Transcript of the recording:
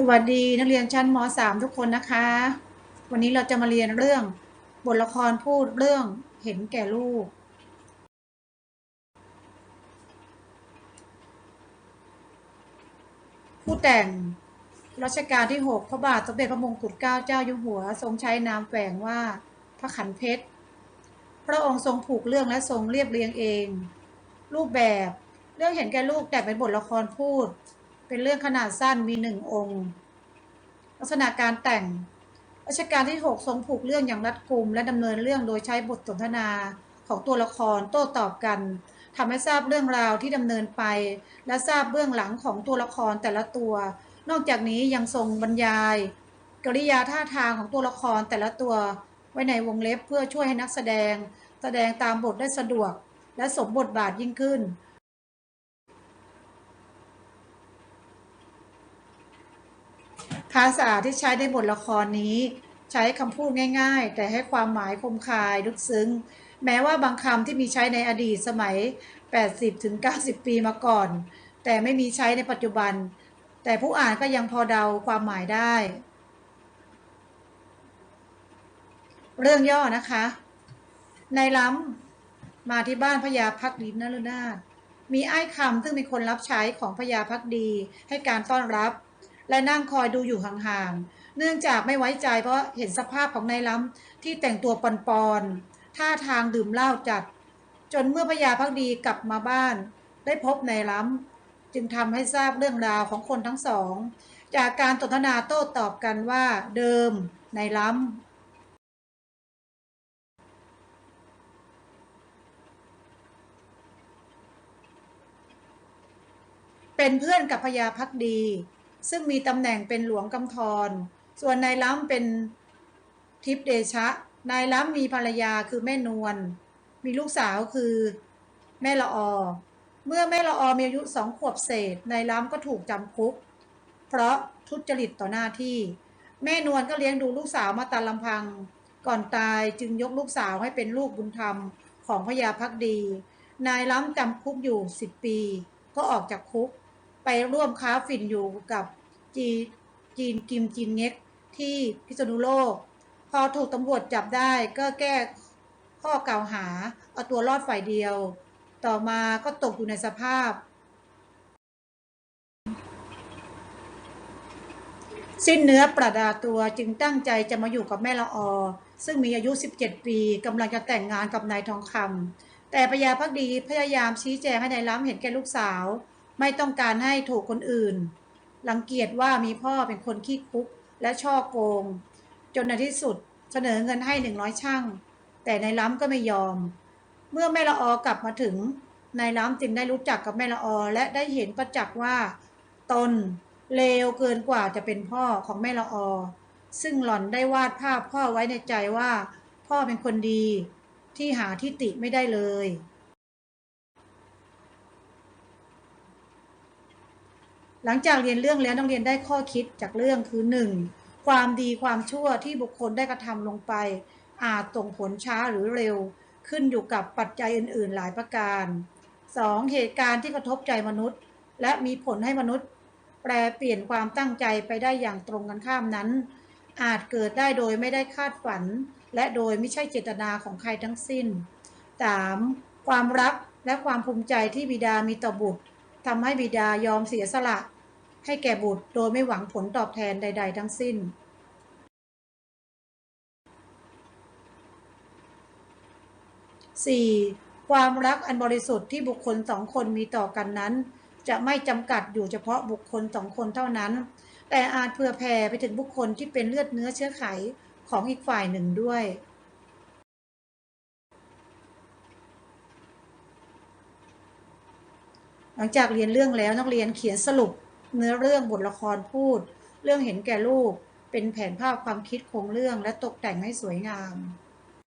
สวัสดีนักเรียนชั้นม .3 ทุกคนนะคะ วันนี้เราจะมาเรียนเรื่องบทละครพูดเรื่องเห็นแก่ลูก ผู้แต่งรัชกาลที่ 6 พระบาทสมเด็จพระมงกุฎเกล้าเจ้าอยู่หัว ทรงใช้นามแฝงว่าพระขันเพชร พระองค์ทรงผูกเรื่องและทรงเรียบเรียงเอง รูปแบบเรื่องเห็นแก่ลูกแต่เป็นบทละครพูด เป็นเรื่องขนาดสั้นมีหนึ่งองค์ ลักษณะการแต่งรัชกาลที่ 6 ทรงผูกเรื่องอย่างรัดกุม และดำเนินเรื่องโดยใช้บทสนทนาของตัวละครโต้ตอบกันทำให้ทราบเรื่องราวที่ดำเนินไป และทราบเบื้องหลังของตัวละครแต่ละตัว นอกจากนี้ยังทรงบรรยาย กริยาท่าทางของตัวละครแต่ละตัว ไว้ในวงเล็บเพื่อช่วยให้นักแสดง แสดงตามบทได้สะดวก และสมบทบาทยิ่งขึ้น ภาษาที่ใช้ในบทละครนี้ ใช้คำพูดง่ายๆ แต่ให้ความหมายคมคายลึกซึ้ง แม้ว่าบางคำที่มีใช้ในอดีตสมัย 80-90 ปีมาก่อน แต่ไม่มีใช้ในปัจจุบัน แต่ผู้อ่านก็ยังพอเดาความหมายได้ เรื่องย่อนะคะในล้ำมาที่บ้านพญาพักดีนรนาถมีไอ้คำซึ่งเป็นคนรับใช้ของพญาพักดีให้การต้อนรับ และนั่งคอยดูอยู่ห่างๆ เนื่องจากไม่ไว้ใจเพราะเห็นสภาพของนายล้ำที่แต่งตัวปอนๆ ท่าทางดื่มเหล้าจัด จนเมื่อพญาพักดีกลับมาบ้าน ได้พบนายล้ำจึงทำให้ทราบเรื่องราวของคนทั้งสอง จากการสนทนาโต้ตอบกันว่าเดิมนายล้ำเป็นเพื่อนกับพญาพักดี ซึ่งมีตำแหน่งเป็นหลวงกำธร ส่วนนายล้ำเป็นทิพย์เดชะ นายล้ำมีภรรยาคือแม่นวล มีลูกสาวคือแม่ละออ เมื่อแม่ละออมีอายุสองขวบเศษ นายล้ำก็ถูกจำคุก เพราะทุจริตต่อหน้าที่ แม่นวลก็เลี้ยงดูลูกสาวมาตามลำพัง ก่อนตายจึงยกลูกสาวให้เป็นลูกบุญธรรมของพญาพักดี นายล้ำจำคุกอยู่สิบปี ก็ออกจากคุกไปร่วมค้าฝิ่นอยู่กับ จีจีนกิมจีนเง็กที่พิษณุโลก พอถูกตำรวจจับได้ก็แก้ข้อกล่าวหาเอาตัวรอดฝ่ายเดียว ต่อมาก็ตกอยู่ในสภาพ สิ้นเนื้อประดาตัวจึงตั้งใจจะมาอยู่กับแม่ละออ ซึ่งมีอายุ 17 ปีกำลังจะแต่งงานกับนายทองคำแต่พญาพักดีพยายามชี้แจงให้นายล้ำเห็นแก่ลูกสาว ไม่ต้องการให้ถูกคนอื่น รังเกียจว่ามีพ่อเป็นคนขี้คุกและช่อโกง จนในที่สุดเสนอเงินให้หนึ่งร้อยช่าง แต่นายล้ำก็ไม่ยอม เมื่อแม่ละออกลับมาถึงนายล้ำจึงได้รู้จักกับแม่ละออ และได้เห็นประจักษ์ว่า ตนเลวเกินกว่าจะเป็นพ่อของแม่ละออ ซึ่งหล่อนได้วาดภาพพ่อไว้ในใจว่า พ่อเป็นคนดีที่หาที่ติไม่ได้เลย หลังจากเรียนเรื่องแล้วนักเรียนได้ข้อคิดจากเรื่องคือ 1. ความดีความชั่วที่บุคคลได้กระทำลงไป อาจส่งผลช้าหรือเร็ว ขึ้นอยู่กับปัจจัยอื่น ๆ หลายประการ 2. เหตุการณ์ที่กระทบใจมนุษย์ และมีผลให้มนุษย์ แปลเปลี่ยนความตั้งใจไปได้อย่างตรงกันข้ามนั้น อาจเกิดได้โดยไม่ได้คาดฝัน และโดยไม่ใช่เจตนาของใครทั้งสิ้น 3. ความรักและความภูมิใจที่บิดามีต่อบุตร ทำให้บิดายอมเสียสละ ให้แก่บุตรโดยไม่หวังผลตอบแทนใด ๆ ทั้งสิ้น 4. ความรักอันบริสุทธิ์ที่บุคคลสองคนมีต่อกันนั้น จะไม่จำกัดอยู่เฉพาะบุคคลสองคนเท่านั้น แต่อาจเผื่อแผ่ไปถึงบุคคลที่เป็นเลือดเนื้อเชื้อไขของอีกฝ่ายหนึ่งด้วย หลังจากเรียนเรื่องแล้วนักเรียนเขียนสรุปเนื้อเรื่องบทละครพูด เรื่องเห็นแก่ลูกเป็นแผนภาพความคิดโครงเรื่องและตกแต่งให้สวยงาม